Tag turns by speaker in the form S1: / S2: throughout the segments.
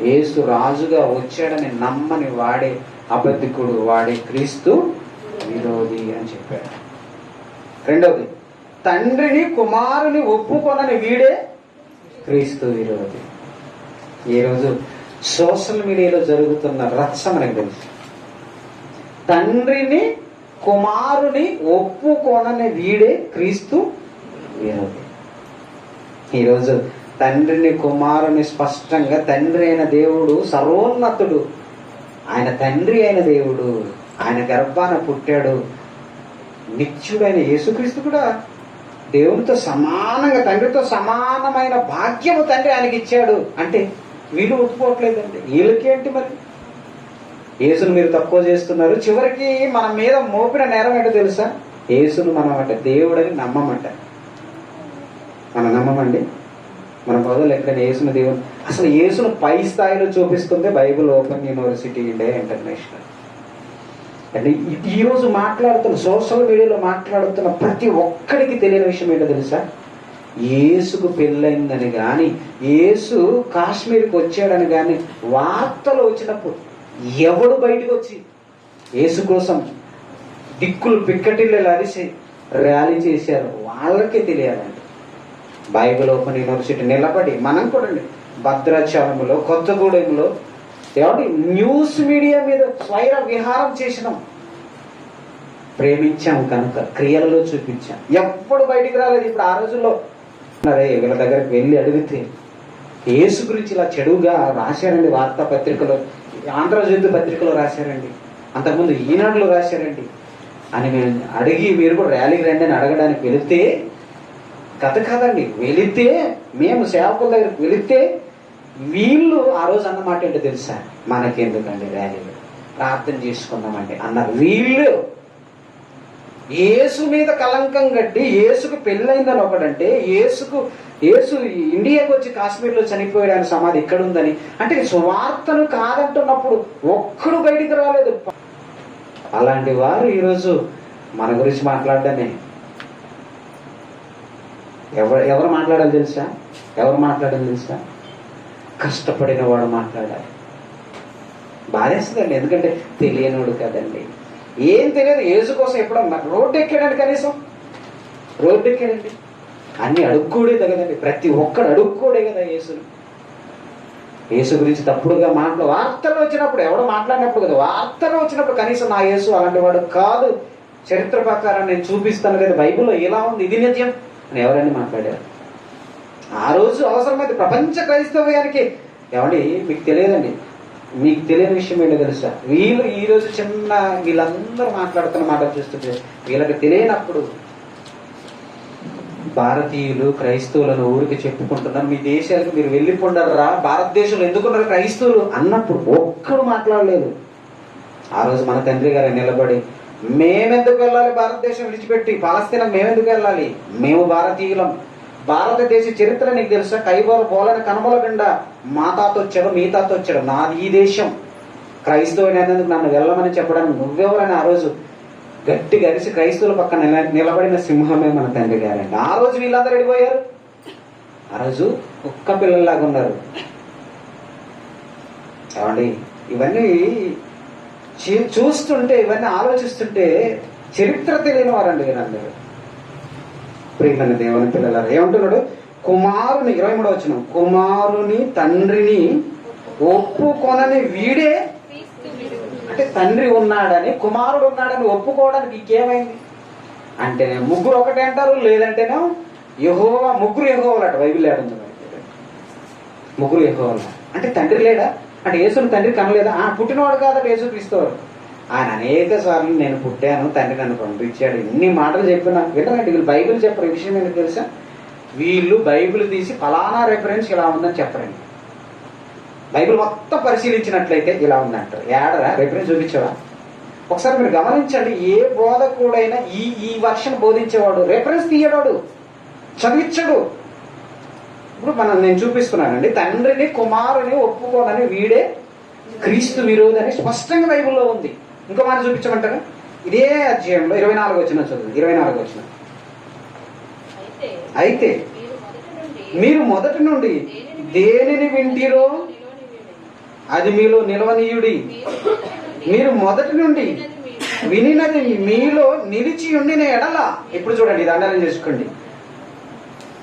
S1: యేసు రాజుగా వచ్చాడని నమ్మని వాడే అబద్ధికుడు వాడే క్రీస్తు విరోధి అని చెప్పాడు. రెండవది తండ్రిని కుమారుని ఒప్పుకొనని వీడే క్రీస్తు విరోధి. ఈరోజు సోషల్ మీడియాలో జరుగుతున్న రచ్చ మనకు తెలుసు. తండ్రిని కుమారుని ఒప్పుకొనని వీడే క్రీస్తు విరోధి. ఈరోజు తండ్రిని కుమారుని స్పష్టంగా తండ్రి అయిన దేవుడు సర్వోన్నతుడు. ఆయన తండ్రి అయిన దేవుడు ఆయన గర్భాన పుట్టాడు. నిత్యుడైన యేసుక్రీస్తు కూడా దేవునితో సమానంగా తండ్రితో సమానమైన భాగ్యము తండ్రి ఆయనకి ఇచ్చాడు అంటే వీళ్ళు ఒప్పుకోవట్లేదండి. వీళ్ళకేంటి మరి? యేసును మీరు తక్కువ చేస్తున్నారు. చివరికి మన మీద మోపిన నేరం ఏంటో తెలుసా? యేసును మనం అంటే దేవుడని నమ్మమంట. మనం నమ్మమండి? మన బదులు ఎక్కడైనా యేసును దేవుడు అసలు యేసును పై స్థాయిలో చూపిస్తుంది Bible open university India international. అంటే ఈరోజు మాట్లాడుతున్న సోషల్ మీడియాలో మాట్లాడుతున్న ప్రతి ఒక్కడికి తెలియని విషయం ఏంటో తెలుసా? యేసుకు పెళ్ళైందని కానీ ఏసు కాశ్మీర్కి వచ్చాడని కానీ వార్తలు వచ్చినప్పుడు ఎవడు బయటకు వచ్చి ఏసు కోసం దిక్కులు పిక్కటిల్లు అరిసి ర్యాలీ చేశారు వాళ్ళకే తెలియాలండి. బైబిల్ ఓపెన్ యూనివర్సిటీ నిలబడి మనం కూడా అండి భద్రాచలంలో కొత్తగూడెంలో ఏమండి? న్యూస్ మీడియా మీద స్వైర విహారం చేసినాం. ప్రేమించాం కనుక క్రియలలో చూపించాం. ఎప్పుడు బయటికి రాలేదు ఇప్పుడు ఆ రోజుల్లో. అరే వీళ్ళ దగ్గరికి వెళ్ళి అడిగితే యేసు గురించి ఇలా చెడుగా రాశారండి వార్తాపత్రికలో ఆంధ్రజ్యోతి పత్రికలో రాశారండి. అంతకుముందు ఈనాడులో రాశారండి. అని మేము అడిగి మీరు కూడా ర్యాలీకి రండి అని అడగడానికి వెళితే కథ కాదండి వెళితే మేము సేవకుల దగ్గరికి వెళితే వీళ్ళు ఆ రోజు అన్నమాట ఏంటో తెలుసా? మనకెందుకండి ర్యాలీలు ప్రార్థన చేసుకుందామండి అన్నారు వీళ్ళు. ఏసు మీద కలంకం కట్టి ఏసుకు పెళ్ళైందని ఒకడంటే ఏసుకు ఏసు ఇండియాకి వచ్చి కాశ్మీర్లో చనిపోయాడని సమాధి ఇక్కడ ఉందని అంటే సువార్తను కాదంటున్నప్పుడు ఒక్కడు బయటికి రాలేదు. అలాంటి వారు ఈరోజు మన గురించి మాట్లాడడమే ఎవరు ఎవరు మాట్లాడాలి తెలుసా? ఎవరు మాట్లాడాలి తెలుసా? కష్టపడిన వాడు మాట్లాడాలి. బాధేస్తుందండి ఎందుకంటే తెలియనోడు కదండి. ఏం తెలియదు ఏజు కోసం ఎప్పుడో రోడ్డు ఎక్కాడండి కనీసం. రోడ్డు ఎక్కాడండి అన్ని అడుక్కోడే కదండి ప్రతి ఒక్కడు అడుక్కోడే కదా యేసును. యేసు గురించి తప్పుడుగా మాట్లా వార్తలు వచ్చినప్పుడు ఎవడు మాట్లాడినప్పుడు కదా వార్తలు వచ్చినప్పుడు కనీసం నా యేసు అలాంటి వాడు కాదు. చరిత్ర ప్రకారం నేను చూపిస్తాను కదా బైబిల్లో ఇలా ఉంది ఇది నిత్యం. అని ఎవరైనా మాట్లాడారు? ఆ రోజు అవసరమైతే ప్రపంచ క్రైస్తవ్యానికి ఏమండి మీకు తెలియదండి. మీకు తెలియని విషయం ఏంటో తెలుసా? వీళ్ళు ఈరోజు చిన్న వీళ్ళందరూ మాట్లాడుతున్న మాటలు చూస్తుంటే వీళ్ళకి తెలియనప్పుడు భారతీయులు క్రైస్తవులను ఊరికి చెప్పుకుంటున్నారు. మీ దేశాలకు మీరు వెళ్ళిపోండరా భారతదేశంలో ఎందుకున్నారు క్రైస్తవులు? అన్నప్పుడు ఒక్కడు మాట్లాడలేదు. ఆ రోజు మన తండ్రి గారు నిలబడి మేమెందుకు వెళ్ళాలి? భారతదేశం విడిచిపెట్టి పాలస్తీనా మేమెందుకు వెళ్ళాలి? మేము భారతీయులం. భారతదేశ చరిత్ర నీకు తెలుసా? కైబోర బోలని కనబలకుండా మా తాత వచ్చాడు మీ తాత వచ్చాడు. నాది ఈ దేశం. క్రైస్తవునేందుకు నన్ను వెళ్ళమని చెప్పడానికి నువ్వెవరని ఆ రోజు గట్టి గరిసి క్రైస్తవుల పక్కన నిలబడిన సింహమే మన తండ్రి గారండి. ఆ రోజు వీళ్ళందరూ వెళ్ళిపోయారు ఆ రోజు కుక్క పిల్లల్లాగా ఉన్నారు. ఏమండి? ఇవన్నీ చూస్తుంటే ఇవన్నీ ఆలోచిస్తుంటే చరిత్ర తెలియని వారండి వీరందరూ. ప్రియమైన దేవుని పిల్లలారా ఏమంటున్నాడు? కుమారుని ఇరవై మూడో వచ్చిన కుమారుని తండ్రిని ఒప్పుకొనని వీడే అంటే తండ్రి ఉన్నాడని కుమారుడు ఉన్నాడని ఒప్పుకోవడానికి ఇంకేమైంది? అంటే ముగ్గురు ఒకటే అంటారు లేదంటేనే యహోవా ముగ్గురు యహోవాలట బైబిల్ ఏడుంది ముగ్గురు యహోవాల అంటే తండ్రి లేడా? అంటే యేసుని తండ్రి కనలేదా? ఆ పుట్టినవాడు కాదట యేసు క్రీస్తువాడు ఆయన అనేక సార్లు నేను పుట్టాను తండ్రి నన్ను పంపించాడు ఇన్ని మాటలు చెప్పినా వింటారండి వీళ్ళు బైబిల్ చెప్పరు ఈ విషయం ఏంటో తెలుసా? వీళ్ళు బైబిల్ తీసి ఫలానా రెఫరెన్స్ ఇలా ఉందని చెప్పరండి. బైబిల్ మొత్తం పరిశీలించినట్లయితే ఇలా ఉందంటారు. ఏడరా? రెఫరెన్స్ చూపించవా? ఒకసారి మీరు గమనించండి ఏ బోధకుడైనా ఈ ఈ వర్షన్ బోధించేవాడు రెఫరెన్స్ తీయడాడు చదివించడు. ఇప్పుడు మనం నేను చూపిస్తున్నానండి తండ్రిని కుమారుని ఒప్పుకోనని వీడే క్రీస్తు విరోధి అని స్పష్టంగా బైబిల్లో ఉంది. ఇంకో మాట చూపించమంటారా? ఇదే అధ్యాయంలో ఇరవై నాలుగు వచ్చిన చదువు ఇరవై నాలుగు వచ్చిన.
S2: అయితే మీరు మొదటి నుండి
S1: దేనిని వింటిరో. అది మీలో నిలవనీయుడి.
S2: మీరు మొదటి నుండి వినినది
S1: మీలో నిలిచి ఉండిన ఎడల. ఇప్పుడు చూడండి ఇది అండలం చేసుకోండి.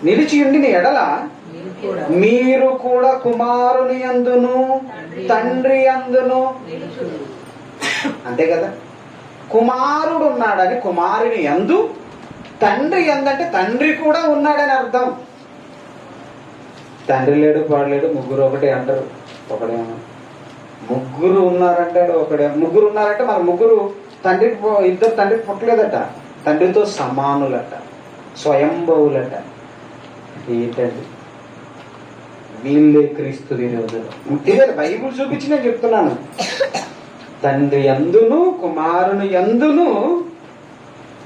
S1: నిలిచి ఉండిన ఎడల
S3: మీరు కూడా
S1: కుమారుని అందును తండ్రి అందును. అంతే కదా? కుమారుడు ఉన్నాడని కుమారుని ఎందు తండ్రి ఎందంటే తండ్రి కూడా ఉన్నాడని అర్థం. తండ్రి లేడు పాడలేడు ముగ్గురు ఒకటే అంటారు ఒకడేమో ముగ్గురు ఉన్నారంటాడు ఒకడే. ముగ్గురు ఉన్నారంటే మరి ముగ్గురు తండ్రి పో- ఇద్దరు తండ్రికి పుట్టలేదట. తండ్రితో సమానులట స్వయంభవులట. ఏంటండి? వీళ్ళే క్రీస్తు తెలియదు బైబుల్ చూపించి నేను చెప్తున్నాను. తండ్రి ఎందును కుమారుని ఎందును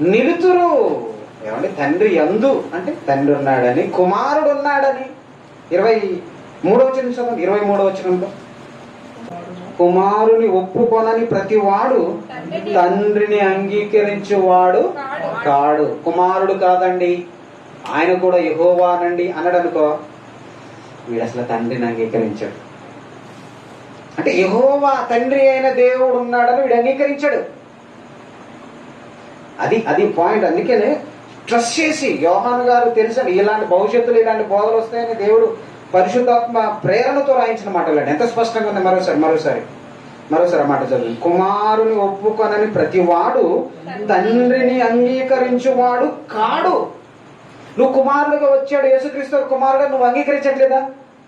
S1: నిలుతురు. ఏమంటే తండ్రి ఎందు అంటే తండ్రి ఉన్నాడని కుమారుడు ఉన్నాడని. ఇరవై మూడవ వచ్చిన చదవండి. ఇరవై మూడవ వచ్చినంలో కుమారుని ఒప్పుకొనని ప్రతి వాడు తండ్రిని అంగీకరించువాడు కాడు. కుమారుడు కాదండి. ఆయన కూడా యహోవానండి అన్నాడు అనుకో వీడు అసలు తండ్రిని అంగీకరించాడు. అంటే యహోవా తండ్రి అయిన దేవుడు ఉన్నాడని వీడు అంగీకరించాడు. అది అది పాయింట్ అందుకనే ట్రస్ట్ చేసి యోహాన్ గారు తెలుసండి ఇలాంటి భవిష్యత్తులో ఇలాంటి బోధలు వస్తాయని దేవుడు పరిశుద్ధాత్మ ప్రేరణతో రాయించిన మాటలు ఎంత స్పష్టంగా ఉంది మరోసారి మరోసారి మరోసారి ఆ మాట చదువు. కుమారుని ఒప్పుకొనని ప్రతి వాడు తండ్రిని అంగీకరించువాడు కాడు. నువ్వు కుమారుడుగా వచ్చాడు యేసుక్రీస్తు కుమారుడు నువ్వు అంగీకరించట్లేదా?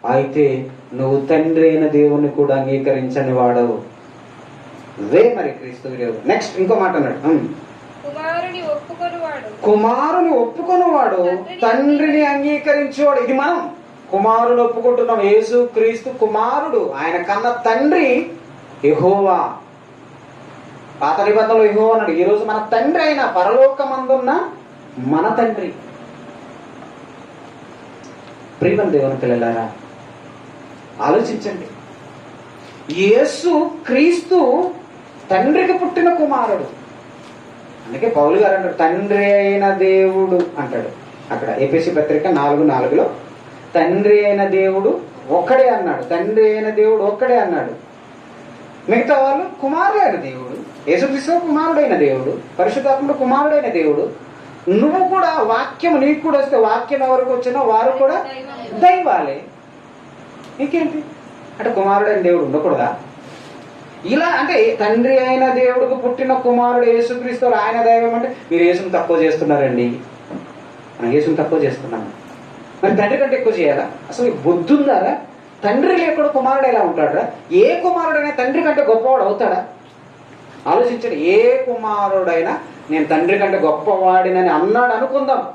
S1: అయితే నువ్వు తండ్రి అయిన దేవుణ్ణి కూడా అంగీకరించని వాడవు. మరి క్రీస్తు నెక్స్ట్ ఇంకో మాట అన్నాడు.
S2: కుమారుని ఒప్పుకొనివాడు.
S1: తండ్రిని అంగీకరించేవాడు. ఇది మనం కుమారుని ఒప్పుకుంటున్నాం. యేసు క్రీస్తు కుమారుడు. ఆయన కన్న తండ్రి యెహోవా. పాత నిబంధనలో యెహోవా అన్నాడు. ఈ రోజు మన తండ్రి అయిన పరలోకమందున్న మన తండ్రి. ప్రియమైన దేవుని పిల్లలారా ఆలోచించండి. యేసు క్రీస్తు తండ్రికి పుట్టిన కుమారుడు. అందుకే పౌలు గారు అంటాడు తండ్రి అయిన దేవుడు అంటాడు. అక్కడ ఏపీసీ పత్రిక నాలుగు నాలుగులో తండ్రి అయిన దేవుడు ఒక్కడే అన్నాడు. తండ్రి అయిన దేవుడు ఒక్కడే అన్నాడు. మిగతా వాళ్ళు కుమారుడైన దేవుడు యేసుక్రీస్తు కుమారుడైన దేవుడు పరిశుద్ధాత్ముడు కుమారుడైన దేవుడు నువ్వు కూడా వాక్యం నీకు కూడా వస్తే వాక్యం ఎవరికి వచ్చినా వారు కూడా దైవాలే. నీకేంటి అంటే కుమారుడైన దేవుడు ఉండకూడదా? ఇలా అంటే తండ్రి అయిన దేవుడికి పుట్టిన కుమారుడు యేసుక్రీస్తు ఆయన దైవం అంటే మీరు యేసుని తక్కువ చేస్తున్నారండి. మనం యేసుని తక్కువ చేస్తున్నాము మరి తండ్రి కంటే ఎక్కువ చేయాలా? అసలు మీకు బుద్ధి ఉందారా తండ్రి లేకుండా కుమారుడు ఎలా ఉంటాడా ఏ కుమారుడైనా తండ్రి కంటే గొప్పవాడు అవుతాడా? ఆలోచించండి ఏ కుమారుడైనా నేను తండ్రి కంటే గొప్పవాడినని అన్నాడు అనుకుందాం.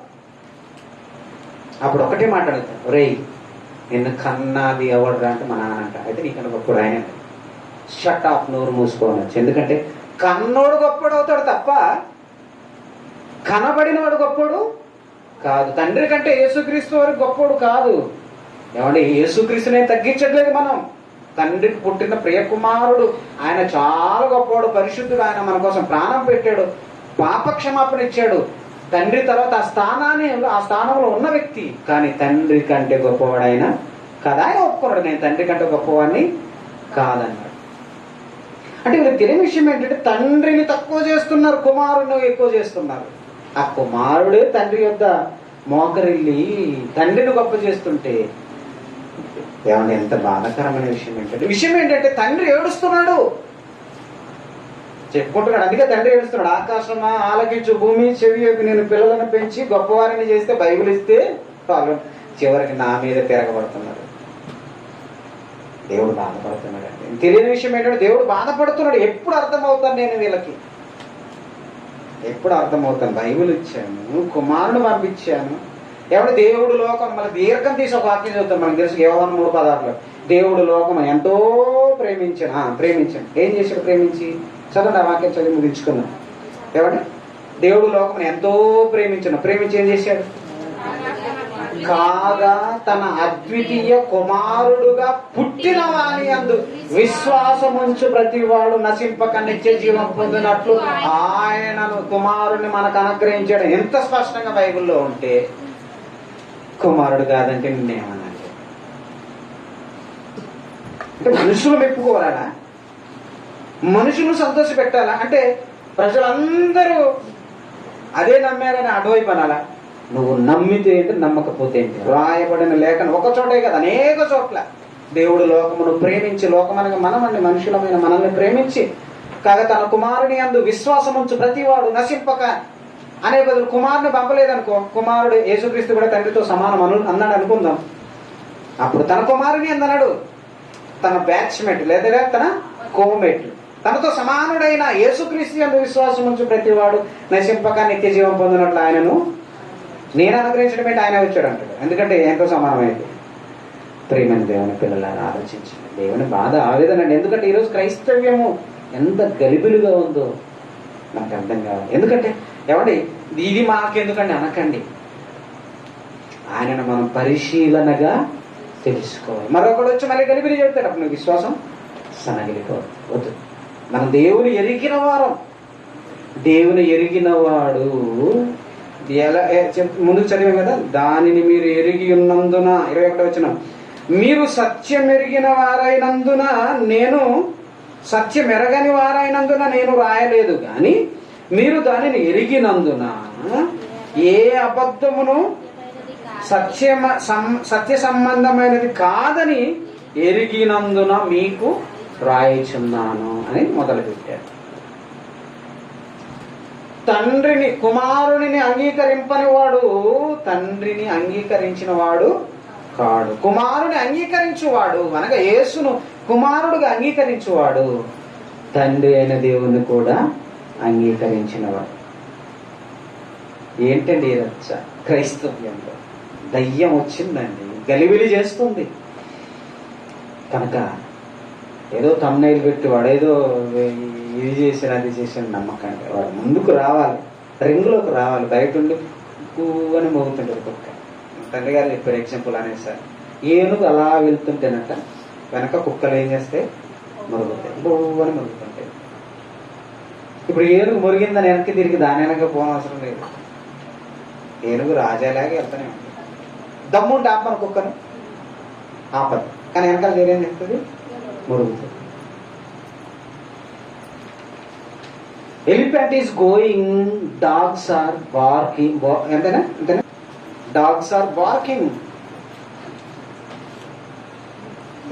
S1: అప్పుడు ఒకటే మాట్లాడతాను ఒరేయ్ నిన్ను కన్నాది ఎవడురా అంటే మా నాన్న అంట. అయితే నీకన్నా గొప్పడు ఆయన. షట్ ఆఫ్ నోరు మూసుకోవచ్చు ఎందుకంటే కన్నోడు గొప్పడు అవుతాడు తప్ప కనబడినవాడు గొప్పడు కాదు. తండ్రి కంటే యేసుక్రీస్తు వారికి గొప్పడు కాదు. ఏమంటే యేసుక్రీస్తునే తగ్గించట్లేదు మనం. తండ్రికి పుట్టిన ప్రియకుమారుడు. ఆయన చాలా గొప్పవాడు పరిశుద్ధుడు. ఆయన మన కోసం ప్రాణం పెట్టాడు. పాపక్షమాపణ ఇచ్చాడు. తండ్రి తర్వాత ఆ స్థానాన్ని ఆ స్థానంలో ఉన్న వ్యక్తి. కానీ తండ్రి కంటే గొప్పవాడైన కదా ఆయన ఒప్పుకున్నాడు. నేను తండ్రి కంటే గొప్పవాడిని కాదన్నాడు. అంటే వీళ్ళకి తెలియని విషయం ఏంటంటే తండ్రిని తక్కువ చేస్తున్నారు కుమారుని ఎక్కువ చేస్తున్నారు. ఆ కుమారుడే తండ్రి యొక్క మోకరిల్లి తండ్రిని గొప్ప చేస్తుంటే ఏమన్నా ఎంత బాధాకరమైన విషయం ఏంటంటే విషయం ఏంటంటే తండ్రి ఏడుస్తున్నాడు. చెప్పుకుంటున్నాడు. అందుకే తండ్రి ఏడుస్తున్నాడు ఆకాశమా ఆలకించు. భూమి చెవి నేను పిల్లలను పెంచి గొప్పవారిని చేస్తే బైబిల్ ఇస్తే ప్రాబ్లం చివరికి నా మీద తిరగబడుతున్నాడు. దేవుడు బాధపడుతున్నాడు అండి తెలియని విషయం ఏంటంటే దేవుడు బాధపడుతున్నాడు. ఎప్పుడు అర్థమవుతాను నేను వీళ్ళకి? ఎప్పుడు అర్థమవుతాను? బైబిల్ ఇచ్చాను కుమారుడు పంపించాను. ఎవడు దేవుడు లోకం? మన దీర్ఘం తీసి ఒక వాక్యం చదువుతాం. మనకు తెలుసు యోహాను మూడు పదార్థాలు దేవుడు లోకం ఎంతో ప్రేమించాను. ప్రేమించాను. ఏం చేశాడు? ప్రేమించి చదవండి ఆ వాక్యం చదివి ముగించుకున్నాం ఏమండి? దేవుడు లోకం ఎంతో ప్రేమించాను ప్రేమించి ఏం చేశాడు? కాగా తన అద్వితీయ కుమారుడుగా పుట్టిన వాణి అందు విశ్వాసముంచు ప్రతి వాడు నశింపక నిత్య జీవం పొందినట్లు ఆయనను కుమారుని మనకు అనుగ్రహించడం. ఎంత స్పష్టంగా బైబిల్లో ఉంటే కుమారుడు కాదంటే నిన్నేమన్నా అంటే మనుషులు మెప్పుకోరాడా మనుషులను సంతోష పెట్టాలా అంటే ప్రజలందరూ అదే నమ్మారని అటువైపు అనాలా? నువ్వు నమ్మితే ఏంటి నమ్మకపోతే ఏంటి? రాయబడిన లేఖను ఒక చోటే కదా అనేక చోట్ల. దేవుడు లోకమును ప్రేమించి లోకమనగా మనమని మనుషులమైన మనల్ని ప్రేమించి కాగా తన కుమారుని అందు విశ్వాసం ఉంచు ప్రతివాడు నశింపక. అనే బదులు కుమారుని పంపలేదనుకో కుమారుడు యేసుక్రీస్తు కూడా తండ్రితో సమానం అను అన్నాడు అనుకుందాం. అప్పుడు తన కుమారుని అందన్నాడు తన బ్యాచ్మేట్ లేదా తన కోమేట్ తనతో సమానుడైన యేసుక్రీస్తు యందు విశ్వాసం ఉంచు ప్రతివాడు నశింపక నిత్య జీవం పొందినట్లు ఆయనను నేను అనుగ్రహించడం ఏంటి ఆయన వచ్చాడు అంటాడు. ఎందుకంటే ఎంతో సమానమైంది. ప్రేమైన దేవుని పిల్లలని ఆలోచించి దేవుని బాధ ఆవేదన అండి ఎందుకంటే ఈరోజు క్రైస్తవ్యము ఎంత గలిబిలుగా ఉందో నాకు అర్థం కావాలి. ఎందుకంటే ఏమండి ఇది మాకెందుకండి అనకండి. ఆయనను మనం పరిశీలనగా తెలుసుకోవాలి. మరొకడు వచ్చి మళ్ళీ గలిబిలి చెప్తాడు అప్పుడు విశ్వాసం సనగిలిపోవద్దు వద్దు మనం దేవుని ఎరిగిన వారం. దేవుని ఎరిగిన వాడు ఎలా ముందు ముందుకు చదివాం కదా? దానిని మీరు ఎరిగి ఉన్నందున ఇరవై ఒకటి వచ్చిన మీరు సత్యం ఎరిగిన వారైనందున నేను సత్యం ఎరగని వారైనందున నేను రాయలేదు. కానీ మీరు దానిని ఎరిగినందున ఏ అబద్ధమును సత్య సం- సత్య సంబంధమైనది కాదని ఎరిగినందున మీకు రాయిచున్నాను అని మొదలుపెట్టాడు తండ్రిని కుమారుని అంగీకరింపని వాడు తండ్రిని అంగీకరించిన వాడు కాడు. కుమారుని అంగీకరించువాడు అనగా యేసును కుమారుడుగా అంగీకరించువాడు తండ్రి అయిన దేవుణ్ణి కూడా అంగీకరించినవాడు. ఏంటండి రచ్చ? క్రైస్తవ్యంలో దయ్యం వచ్చిందండి గలిబిలి చేస్తుంది. కనుక ఏదో తమ్నైలు పెట్టి వాడు ఏదో ఇది చేసిన అది చేసాడు నమ్మకండి వాడు ముందుకు రావాలి. రింగ్లోకి రావాలి. బయట ఉండి కూ అని మోగుతుంటారు కుక్క. తండ్రి గారు చెప్పారు ఎగ్జాంపుల్ అనేది సార్. ఏనుగు అలా వెళ్తుంటేనట వెనక కుక్కలు ఏం చేస్తే మురుగుతాయి. బో అని మురుగుతుంటాయి. ఇప్పుడు ఏనుగు మురిగిందని వెనక్కి తిరిగి దాని వెనక పోనవసరం లేదు. ఏనుగు రాజాలాగే వెళ్తానే ఉంటుంది. దమ్ముంటే ఆపను కుక్కను. ఆపదు. కానీ వెనకాల వేరేం చెప్తుంది? మురుగుతుంది elephant is going dogs are barking ఎంతైనా? ఎంతైనా? డాగ్స్ ఆర్ బార్కింగ్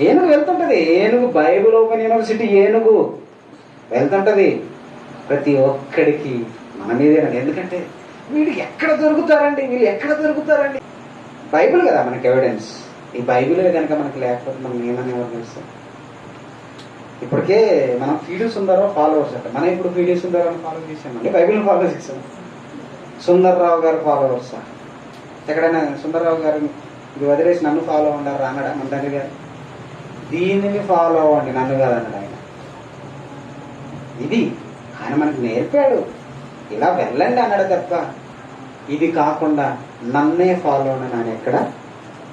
S1: ఏనుగు వెళ్తుంటది ఏనుగు బైబుల్ ఓపెన్ యూనివర్సిటీ ఏనుగు వెళ్తుంటది. ప్రతి ఒక్కడికి మన మీదేనండి ఎందుకంటే వీళ్ళు ఎక్కడ దొరుకుతారండి? వీళ్ళు ఎక్కడ దొరుకుతారండి? బైబిల్ కదా మనకి ఎవిడెన్స్ ఈ బైబిలే కనుక మనకి లేకపోతే మనం ఏమని ఎవరు తెలుస్తాం ఇప్పటికే మనం ఫీడు సుందరరావు ఫాలోవర్స్ అంట. మనం ఇప్పుడు ఫీడి సుందరరావు ఫాలో చేసామండి బైబిల్ ఫాలో చేసాం సుందర్రావు గారు ఫాలోవర్స్ ఎక్కడైనా సుందర్రావు గారు ఇది వదిలేసి నన్ను ఫాలో ఉండారు అన్నాడా మన తండ్రి గారు. దీనిని ఫాలో అవ్వండి నన్ను కాదన్నాడు ఆయన. ఇది ఆయన మనకు నేర్పాడు. ఇలా వెళ్ళండి అన్నాడు తప్ప ఇది కాకుండా నన్నే ఫాలో అని ఆయన ఎక్కడ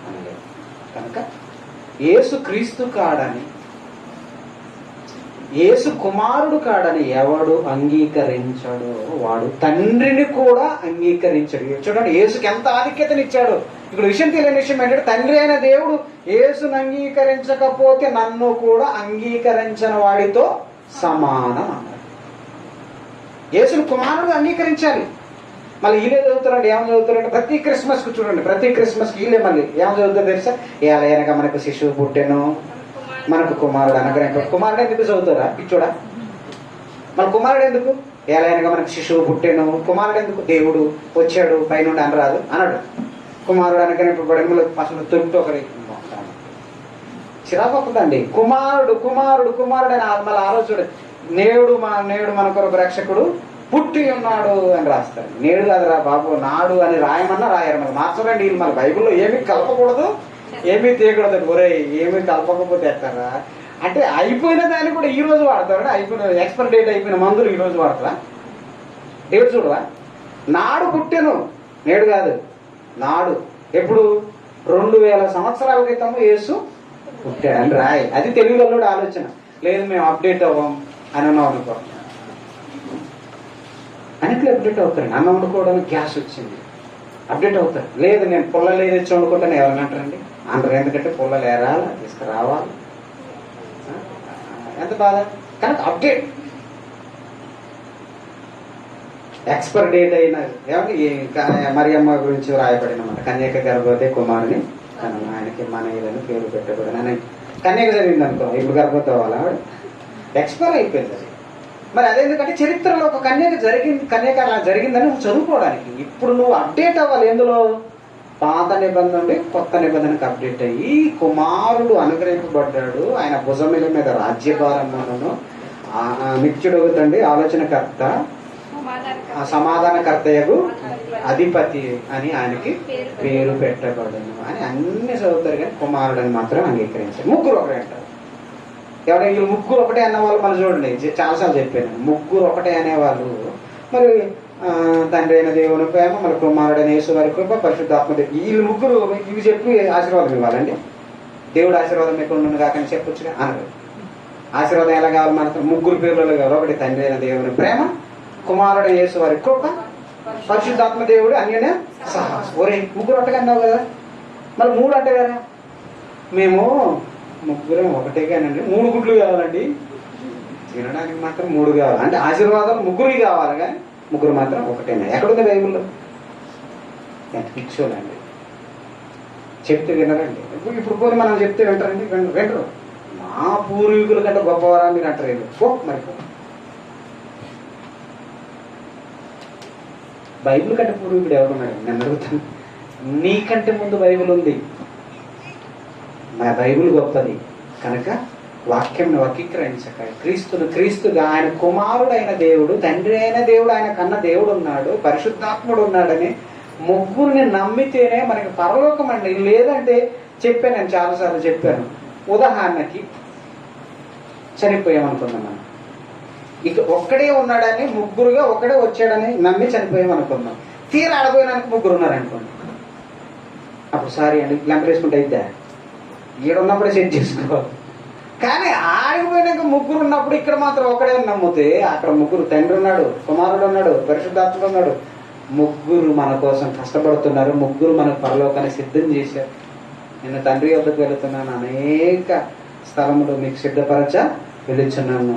S1: అనలేదు. కనుక యేసు క్రీస్తు కాడని యేసు కుమారుడు కాడని ఎవడు అంగీకరించాడు? వాడు తండ్రిని కూడా అంగీకరించాడు. చూడండి యేసుకి ఎంత ఆధిక్యతనిచ్చాడు. ఇక్కడ విషయం తెలియని విషయం ఏంటంటే తండ్రి అయిన దేవుడు యేసును అంగీకరించకపోతే నన్ను కూడా అంగీకరించని వాడితో సమానం అన్నాడు. యేసును కుమారుడు అంగీకరించాలి. మళ్ళీ వీళ్ళే చదువుతారండి ఏం చదువుతారంటే ప్రతి క్రిస్మస్కు చూడండి ప్రతి క్రిస్మస్కి వీళ్ళే మళ్ళీ ఏం చదువుతారు తెలుసా? ఇలా మనకు శిశువు పుట్టెను. మనకు కుమారుడు అనుగ్రహం కుమారుడు ఎందుకు చదువుతారా? పిచ్చోడా? మన కుమారుడు ఎందుకు? ఎలా మనకు శిశువు పుట్టాను? కుమారుడు ఎందుకు? దేవుడు వచ్చాడు పైనుండి అనరాదు అన్నాడు కుమారుడు అనుగ్రహింపబడి అసలు తొట్టు ఒకరి చిరాకు కుమారుడు కుమారుడు కుమారుడు అని మళ్ళీ ఆలోచన నేడు మా నేడు మన కొరకు రక్షకుడు పుట్టి ఉన్నాడు అని రాస్తారు. నేడు కదరా బాబు నాడు అని రాయమన్నా రాయరు. మళ్ళీ మార్చరండి వీళ్ళు మన బైబిల్లో ఏమి కలపకూడదు. ఏమీ తీయకూడదు ఒరే ఏమీ కలపకపోతే ఎత్తారా అంటే అయిపోయిన దాన్ని కూడా ఈ రోజు వాడతారా? అయిపోయిన ఎక్స్పైర్ డేట్ అయిపోయిన మందులు ఈ రోజు వాడతారా? డేట్ చూడవా నాడు పుట్టెను. నేడు కాదు నాడు. ఎప్పుడు? రెండు వేల సంవత్సరాల క్రితం యేసు పుట్టాడని రాయి అది తెలుగులో ఆలోచన. లేదు మేము అప్డేట్ అవ్వం అని అన్నాం అనుకో. అన్నిట్లో అప్డేట్ అవుతారు. అన్నం వండుకోవడానికి గ్యాస్ వచ్చింది. అప్డేట్ అవుతారు. లేదు నేను పుల్లలు లేదు వచ్చి వండుకుంటాను ఎవరిని అంటారండి? అంటారు ఎందుకంటే పుల్లలు ఏరాలి తీసుకురావాలి. ఎంత బాధ? కానీ అప్డేట్. ఎక్స్పైర్ డేట్ అయిన ఏమంటే మరియమ్మ గురించి రాయబడినమాట కన్యక గర్భవతి కుమారుని కనుక ఆయనకి మన పేరు పెట్టకూడదు అని కన్యక జరిగింది అనుకో ఇప్పుడు గర్భవతి అవ్వాలా? ఎక్స్పైర్ అయిపోయింది అది. మరి అదేందుకంటే చరిత్రలో ఒక కన్యక జరిగింది కన్యక అలా జరిగిందని నువ్వు చదువుకోవడానికి. ఇప్పుడు నువ్వు అప్డేట్ అవ్వాలి ఎందులో? పాత నిబంధన నుండి కొత్త నిబంధనకు అప్డేట్ అయ్యి కుమారుడు అనుగ్రహింపబడ్డాడు. ఆయన భుజముల మీద రాజ్యభారములను నిత్యుడు తండ్రి ఆలోచనకర్త సమాధానకర్తయగు అధిపతి. అని ఆయనకి పేరు పెట్టబడను అని అన్ని చదువుతారు కానీ కుమారుడని మాత్రం అంగీకరించారు. ముగ్గురు ఒకటే అంటారు. ఎవరైనా వీళ్ళు ముగ్గురు ఒకటే అన్నవాళ్ళు మన చూడండి. చాలాసార్లు చెప్పాను. ముగ్గురు ఒకటే అనేవాళ్ళు. మరి తండ్రి అయిన దేవుని ప్రేమ మరి కుమారుడైన యేసు వారి కృప పరిశుద్ధాత్మ దేవ- వీళ్ళు ముగ్గురు ఇవి చెప్పి ఆశీర్వాదం ఇవ్వాలండి. దేవుడు ఆశీర్వాదం మీకు కాకని చెప్పొచ్చు అనరు. ఆశీర్వాదం ఎలా కావాలి మన ముగ్గురు పేర్లలో కావాలి. ఒకటి తండ్రి అయిన దేవుని ప్రేమ కుమారుడైన యేసు వారి కృప పరిశుద్ధాత్మ దేవుడు అన్యనే సహా ఒరే ముగ్గురు ఒకటే అన్నావు కదా. మరి మూడు అంటే కదా మేము ముగ్గురం ఒకటే కానండి మూడు గుడ్లు కావాలండి. తినడానికి మాత్రం మూడు కావాలి. అంటే ఆశీర్వాదాలు ముగ్గురికి కావాలి కానీ ముగ్గురు మాత్రం ఒకటేనా? ఎక్కడుంది బైబుల్లో ఎంత పిచ్చోలండి చెప్తే వినరండి. ఇప్పుడు ఇప్పుడు పోనీ మనం చెప్తే వింటారండి వినరు. మా పూర్వీకుల కంటే గొప్పవారా మీరు అంటారు ఏదో. పో మరి పో. బైబిల్ కంటే పూర్వీకుడు ఎవరున్నాడు? నేను అడుగుతాను. నీకంటే ముందు బైబిల్ ఉంది. మా బైబిల్ గొప్పది. కనుక వాక్యం వక్రీకరించక. క్రీస్తును క్రీస్తుగా ఆయన కుమారుడైన దేవుడు తండ్రి అయిన దేవుడు ఆయన కన్న దేవుడు ఉన్నాడు పరిశుద్ధాత్ముడు ఉన్నాడని ముగ్గురిని నమ్మితేనే మనకి పరలోకం అండి. లేదంటే చెప్పాను నేను చాలాసార్లు చెప్పాను. ఉదాహరణకి చనిపోయామనుకుందాం. మనం ఇక ఒక్కడే ఉన్నాడని ముగ్గురుగా ఒకడే వచ్చాడని నమ్మి చనిపోయామనుకుందాం. తీరా ఆడపోయినానికి ముగ్గురు ఉన్నారనుకోండి. అప్పుడు సారీ అండి లంపర్ అయిద్దా? ఈడున్నప్పుడే సెట్ చేసుకోవాలి కానీ ఆగిపోయినాక ముగ్గురు ఉన్నప్పుడు ఇక్కడ మాత్రం ఒకడే నమ్మితే అక్కడ ముగ్గురు తండ్రి ఉన్నాడు కుమారుడు ఉన్నాడు పరిశుద్ధాత్ముడు ఉన్నాడు. ముగ్గురు మన కోసం కష్టపడుతున్నారు ముగ్గురు మనకు పరలోకాన్ని సిద్ధం చేశారు. నేను తండ్రి వద్దకు వెళుతున్నాను అనేక స్థలములు మీకు సిద్ధపరచ వెళుచున్నాను.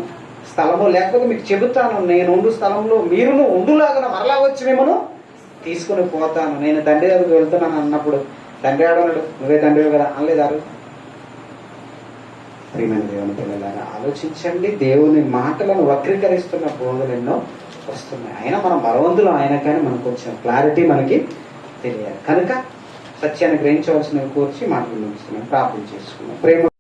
S1: స్థలము లేకపోతే మీకు చెబుతాను నేను ఉండు స్థలంలో మీరును ఉండులాగా మరలా వచ్చి మిమ్మను తీసుకుని పోతాను. నేను తండ్రి వద్దకు వెళ్తున్నాను అన్నప్పుడు తండ్రి ఆడన్నాడు నువ్వే తండ్రి కదా అనలేదారు? ప్రియమైన దేవుని పిల్లలారా ఆలోచించండి. దేవుని మాటలను వక్రీకరిస్తున్న బోధలు ఎన్నో వస్తున్నాయి. అయినా మనం బలవంతులు ఆయన కానీ మనకు వచ్చిన క్లారిటీ మనకి తెలియాలి. కనుక సత్యాన్ని గ్రహించవలసిన కూర్చి మాటలు ప్రార్థన చేసుకున్నాం ప్రేమ